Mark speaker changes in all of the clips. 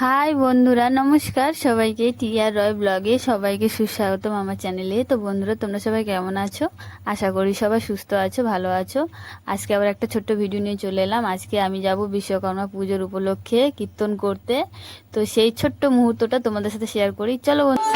Speaker 1: High বন্ধুরা, নমস্কার। সবাইকে টিআর রয় ব্লগে সবাইকে সুস্বাগতম আমার চ্যানেলে। তো বন্ধুরা, তোমরা সবাই কেমন আছো? আশা করি সবাই সুস্থ আছো, ভালো আছো। আজকে আবার একটা ছোট্ট ভিডিও নিয়ে চলে এলাম। আজকে আমি যাব বিশ্বকর্মা পুজোর উপলক্ষে কীর্তন করতে। তো সেই ছোট্ট মুহূর্তটা তোমাদের সাথে শেয়ার করি। চলো বন্ধু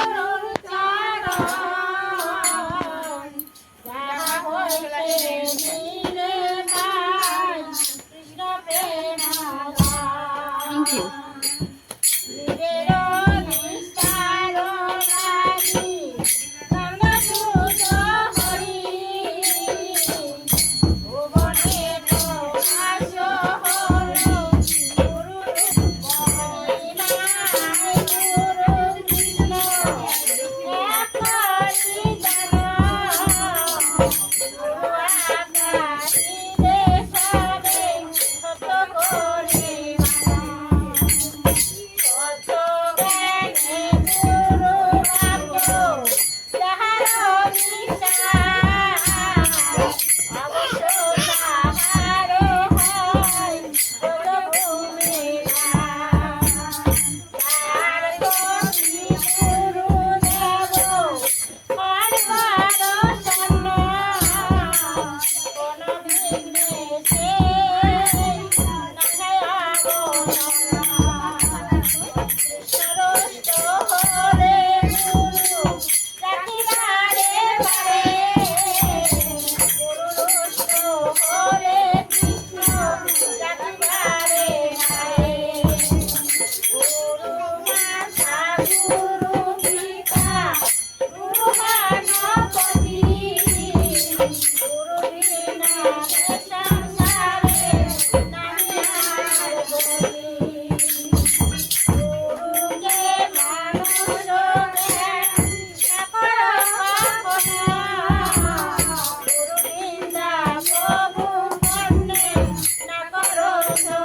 Speaker 1: Bye.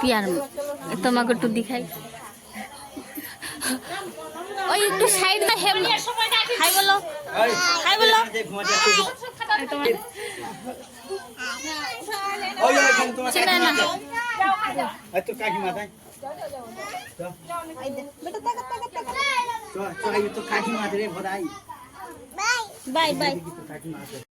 Speaker 2: পিয়ার তোমাকে একটু দেখাই। ওই একটু সাইড দা হেম। হাই বলো। হাই বলো।
Speaker 3: তোমার তাই তোর কাকিমা রে ভরাই
Speaker 2: বাই বাই।